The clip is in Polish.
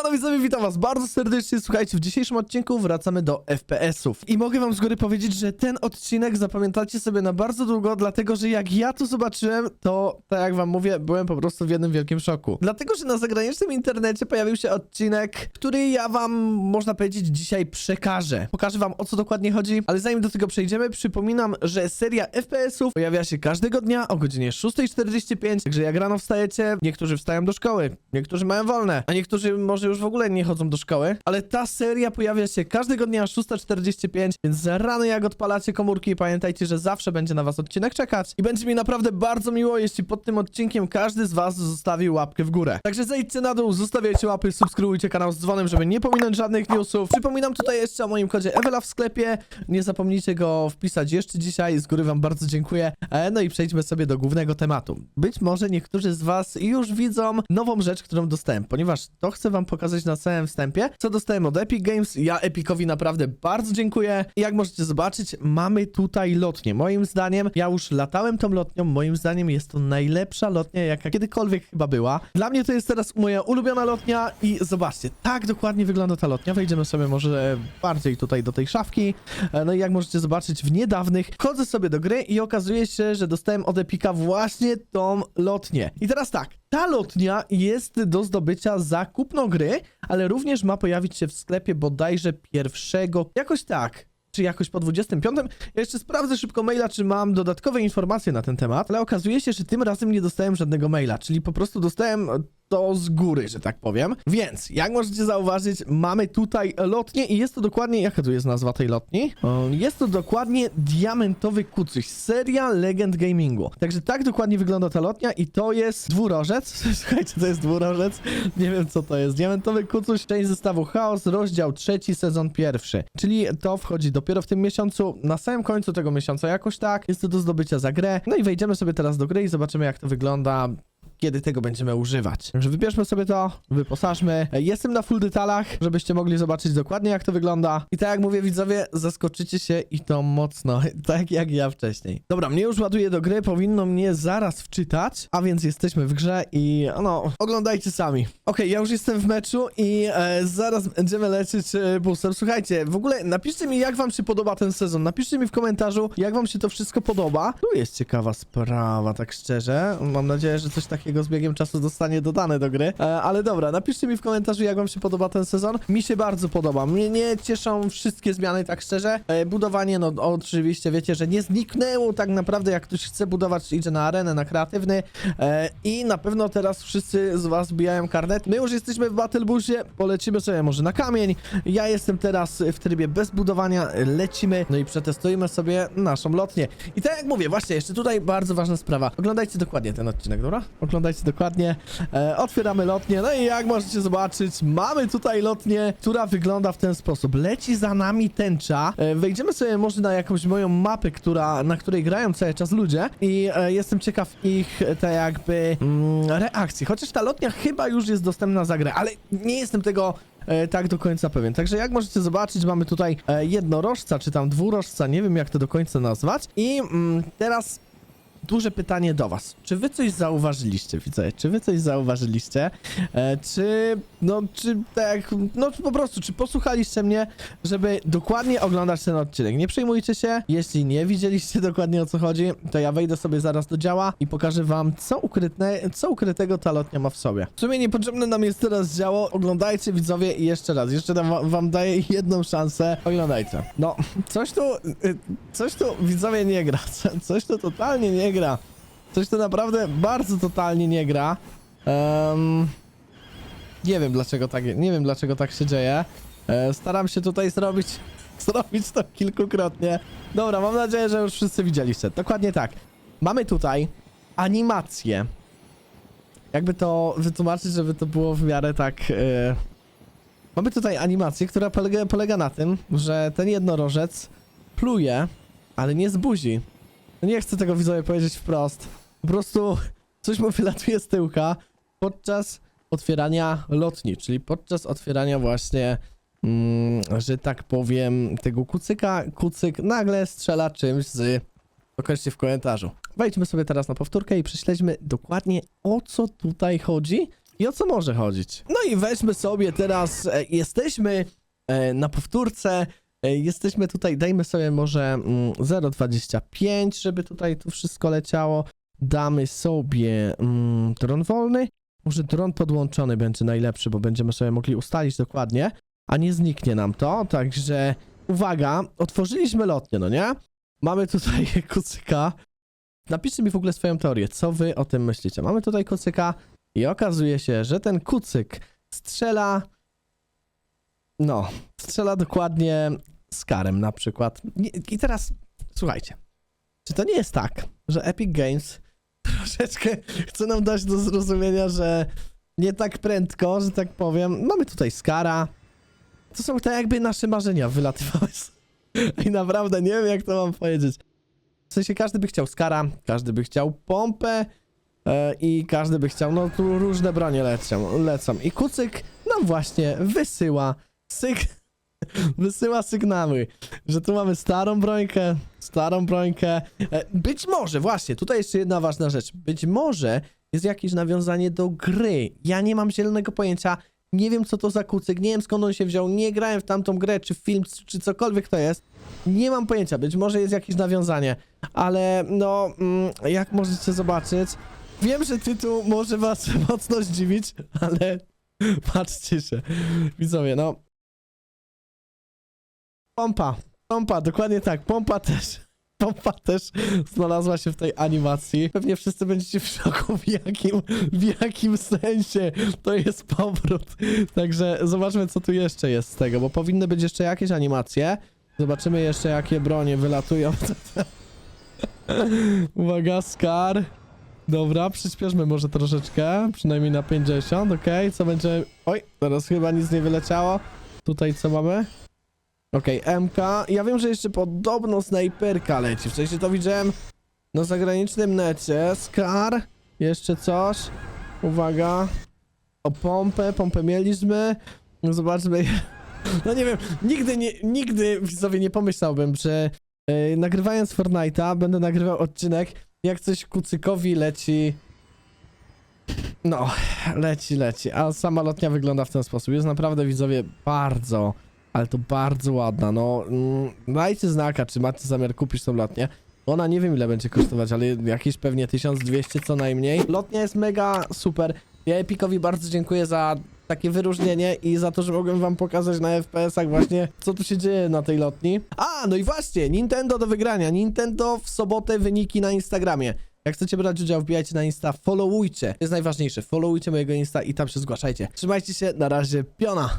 Siemano widzowie, witam was bardzo serdecznie. Słuchajcie, w dzisiejszym odcinku wracamy do FPS-ów. I mogę wam z góry powiedzieć, że ten odcinek zapamiętacie sobie na bardzo długo, dlatego że jak ja to zobaczyłem, to tak jak wam mówię, byłem po prostu w jednym wielkim szoku. Dlatego, że na zagranicznym internecie pojawił się odcinek, który ja wam, można powiedzieć, dzisiaj przekażę. Pokażę wam o co dokładnie chodzi, ale zanim do tego przejdziemy, przypominam, że seria FPS-ów pojawia się każdego dnia o godzinie 6.45, także jak rano wstajecie, niektórzy wstają do szkoły, niektórzy mają wolne, a niektórzy może już w ogóle nie chodzą do szkoły, ale ta seria pojawia się każdego dnia o 6.45, więc rano jak odpalacie komórki, pamiętajcie, że zawsze będzie na was odcinek czekać i będzie mi naprawdę bardzo miło, jeśli pod tym odcinkiem każdy z was zostawi łapkę w górę. Także zejdźcie na dół, zostawiajcie łapy, subskrybujcie kanał z dzwonem, żeby nie pominąć żadnych newsów. Przypominam tutaj jeszcze o moim kodzie Ewela w sklepie, nie zapomnijcie go wpisać jeszcze dzisiaj, z góry wam bardzo dziękuję. E, No i przejdźmy sobie do głównego tematu. Być może niektórzy z was już widzą nową rzecz, którą dostałem, ponieważ to chcę wam pokazać na samym wstępie, co dostałem od Epic Games. Ja Epicowi naprawdę bardzo dziękuję. I jak możecie zobaczyć, mamy tutaj lotnię. Moim zdaniem, ja już latałem tą lotnią, moim zdaniem jest to najlepsza lotnia, jaka kiedykolwiek chyba była. Dla mnie to jest teraz moja ulubiona lotnia i zobaczcie, tak dokładnie wygląda ta lotnia. Wejdziemy sobie może bardziej tutaj do tej szafki. E, No i jak możecie zobaczyć, w niedawnych wchodzę sobie do gry i okazuje się, że dostałem od Epika właśnie tą lotnię. I teraz tak, ta lotnia jest do zdobycia za kupno gry, ale również ma pojawić się w sklepie bodajże pierwszego, jakoś tak. Czy jakoś po 25? Ja jeszcze sprawdzę szybko maila, czy mam dodatkowe informacje na ten temat, ale okazuje się, że tym razem nie dostałem żadnego maila, czyli po prostu dostałem to z góry, że tak powiem. Więc, jak możecie zauważyć, mamy tutaj lotnię i jest to dokładnie, jaka tu jest nazwa tej lotni? Jest to dokładnie diamentowy kucyś, seria Legend Gamingu. Także tak dokładnie wygląda ta lotnia i to jest dwurożec. Słuchajcie, to jest dwurożec. Nie wiem, co to jest. Diamentowy kucuś, część zestawu Chaos, rozdział trzeci, sezon pierwszy. Czyli to wchodzi dopiero w tym miesiącu, na samym końcu tego miesiąca jakoś tak. Jest to do zdobycia za grę. No i wejdziemy sobie teraz do gry i zobaczymy, jak to wygląda kiedy tego będziemy używać. Także wybierzmy sobie to, wyposażmy. Jestem na full detalach, żebyście mogli zobaczyć dokładnie jak to wygląda. I tak jak mówię widzowie, zaskoczycie się i to mocno, tak jak ja wcześniej. Dobra, mnie już ładuje do gry, powinno mnie zaraz wczytać, a więc jesteśmy w grze i no, oglądajcie sami. Okej, ja już jestem w meczu i e, zaraz będziemy lecieć e. Słuchajcie, w ogóle napiszcie mi jak wam się podoba ten sezon, napiszcie mi w komentarzu jak wam się to wszystko podoba. Tu jest ciekawa sprawa, tak szczerze. Mam nadzieję, że coś takiego z biegiem czasu zostanie dodane do gry. E, ale dobra, napiszcie mi w komentarzu, jak wam się podoba ten sezon. Mi się bardzo podoba. Mnie nie cieszą wszystkie zmiany, tak szczerze. E, budowanie, no oczywiście wiecie, że nie zniknęło tak naprawdę. Jak ktoś chce budować, idzie na arenę, na kreatywny. E, I na pewno teraz wszyscy z was bijają karnet. My już jesteśmy w Battle Busie, polecimy sobie może na kamień. Ja jestem teraz w trybie bez budowania, lecimy, no i przetestujemy sobie naszą lotnię. I tak jak mówię, właśnie, jeszcze tutaj bardzo ważna sprawa. Oglądajcie dokładnie ten odcinek, dobra? Oglądajcie dokładnie. E, otwieramy lotnię, no i jak możecie zobaczyć, mamy tutaj lotnię, która wygląda w ten sposób. Leci za nami tęcza. E, wejdziemy sobie może na jakąś moją mapę, która, na której grają cały czas ludzie i e, jestem ciekaw ich te jakby mm, reakcji. Chociaż ta lotnia chyba już jest dostępna za grę, ale nie jestem tego e, tak do końca pewien. Także jak możecie zobaczyć, mamy tutaj e, jednorożca, czy tam dwurożca, nie wiem jak to do końca nazwać. I mm, teraz duże pytanie do was. Czy wy coś zauważyliście, widzowie? Czy wy coś zauważyliście? E, czy, no, czy tak, no po prostu, czy posłuchaliście mnie, żeby dokładnie oglądać ten odcinek? Nie przejmujcie się, jeśli nie widzieliście dokładnie o co chodzi, to ja wejdę sobie zaraz do działa i pokażę wam, co ukryte, co ukrytego ta lotnia ma w sobie. W sumie niepotrzebne nam jest teraz działo, oglądajcie widzowie i jeszcze raz, jeszcze wam, wam daję jedną szansę, oglądajcie. No, coś tu, y, coś tu widzowie nie gra, Co- coś tu totalnie nie gra. Coś tu naprawdę bardzo totalnie nie gra. Em, nie wiem dlaczego tak, nie wiem dlaczego tak się dzieje. E, staram się tutaj zrobić, zrobić to kilkukrotnie. Dobra, mam nadzieję, że już wszyscy widzieliście. Dokładnie tak. Mamy tutaj animację. Jakby to wytłumaczyć, żeby to było w miarę tak. e, Mamy tutaj animację, która polega, polega na tym, że ten jednorożec pluje, ale nie z buzi. No Nie chcę tego widzowie powiedzieć wprost. Po prostu coś mu wylatuje z tyłka podczas otwierania lotni, czyli podczas otwierania właśnie, mm, że tak powiem, tego kucyka. Kucyk nagle strzela czymś z... Dokończcie w komentarzu. Wejdźmy sobie teraz na powtórkę i prześledźmy dokładnie o co tutaj chodzi i o co może chodzić. No i weźmy sobie teraz, e, jesteśmy e, na powtórce, jesteśmy tutaj, dajmy sobie może mm, 0,25, żeby tutaj tu wszystko leciało. Damy sobie mm, dron wolny, może dron podłączony będzie najlepszy, bo będziemy sobie mogli ustalić dokładnie, a nie zniknie nam to, także uwaga, otworzyliśmy lotnię, no nie? Mamy tutaj kucyka. Napiszcie mi w ogóle swoją teorię, co wy o tym myślicie. Mamy tutaj kucyka i okazuje się, że ten kucyk strzela. No, strzela dokładnie z karem na przykład. I teraz słuchajcie. Czy to nie jest tak, że Epic Games troszeczkę chce nam dać do zrozumienia, że nie tak prędko, że tak powiem. Mamy tutaj Skara. To są te jakby nasze marzenia wylatywały. I naprawdę nie wiem, jak to mam powiedzieć. W sensie każdy by chciał Skara, każdy by chciał pompę e, i każdy by chciał, no tu różne bronie lecą, lecą. I Kucyk nam właśnie wysyła syg... wysyła sygnały, że tu mamy starą brońkę, starą brońkę. E, być może, właśnie, tutaj jeszcze jedna ważna rzecz. Być może jest jakieś nawiązanie do gry. Ja nie mam zielonego pojęcia. Nie wiem, co to za kucyk, nie wiem skąd on się wziął, nie grałem w tamtą grę, czy film, czy cokolwiek to jest. Nie mam pojęcia, być może jest jakieś nawiązanie, ale no, mm, jak możecie zobaczyć, wiem, że tytuł może was mocno zdziwić, ale patrzcie się, widzowie, no. Pompa, pompa, dokładnie tak, pompa też. Pompa też znalazła się w tej animacji. Pewnie wszyscy będziecie w szoku, w jakim, w jakim sensie to jest powrót. Także zobaczmy, co tu jeszcze jest z tego, bo powinny być jeszcze jakieś animacje. Zobaczymy jeszcze, jakie bronie wylatują. Uwaga, Scar. Dobra, przyspieszmy może troszeczkę, przynajmniej na 50, okej, co będzie... Oj, teraz chyba nic nie wyleciało. Tutaj co mamy? Okej, MK. Ja wiem, że jeszcze podobno snajperka leci. W sensie to widziałem na zagranicznym necie. Scar. Jeszcze coś. Uwaga. O pompę. Pompę mieliśmy. Zobaczmy. No nie wiem, nigdy, nie, nigdy widzowie nie pomyślałbym, że e, nagrywając Fortnite'a będę nagrywał odcinek, jak coś kucykowi leci. No, leci, leci. A sama lotnia wygląda w ten sposób. Jest naprawdę widzowie bardzo, ale to bardzo ładna. No, mm, dajcie znaka, czy macie zamiar kupić tą lotnię. Ona nie wiem ile będzie kosztować, ale jakieś pewnie 1200 co najmniej. Lotnia jest mega super. Ja Epicowi bardzo dziękuję za takie wyróżnienie i za to, że mogłem wam pokazać na FPS-ach właśnie, co tu się dzieje na tej lotni. A, no i właśnie, Nintendo do wygrania. Nintendo w sobotę wyniki na Instagramie. Jak chcecie brać udział, wbijajcie na Insta, followujcie. To jest najważniejsze, followujcie mojego Insta i tam się zgłaszajcie. Trzymajcie się, na razie, piona!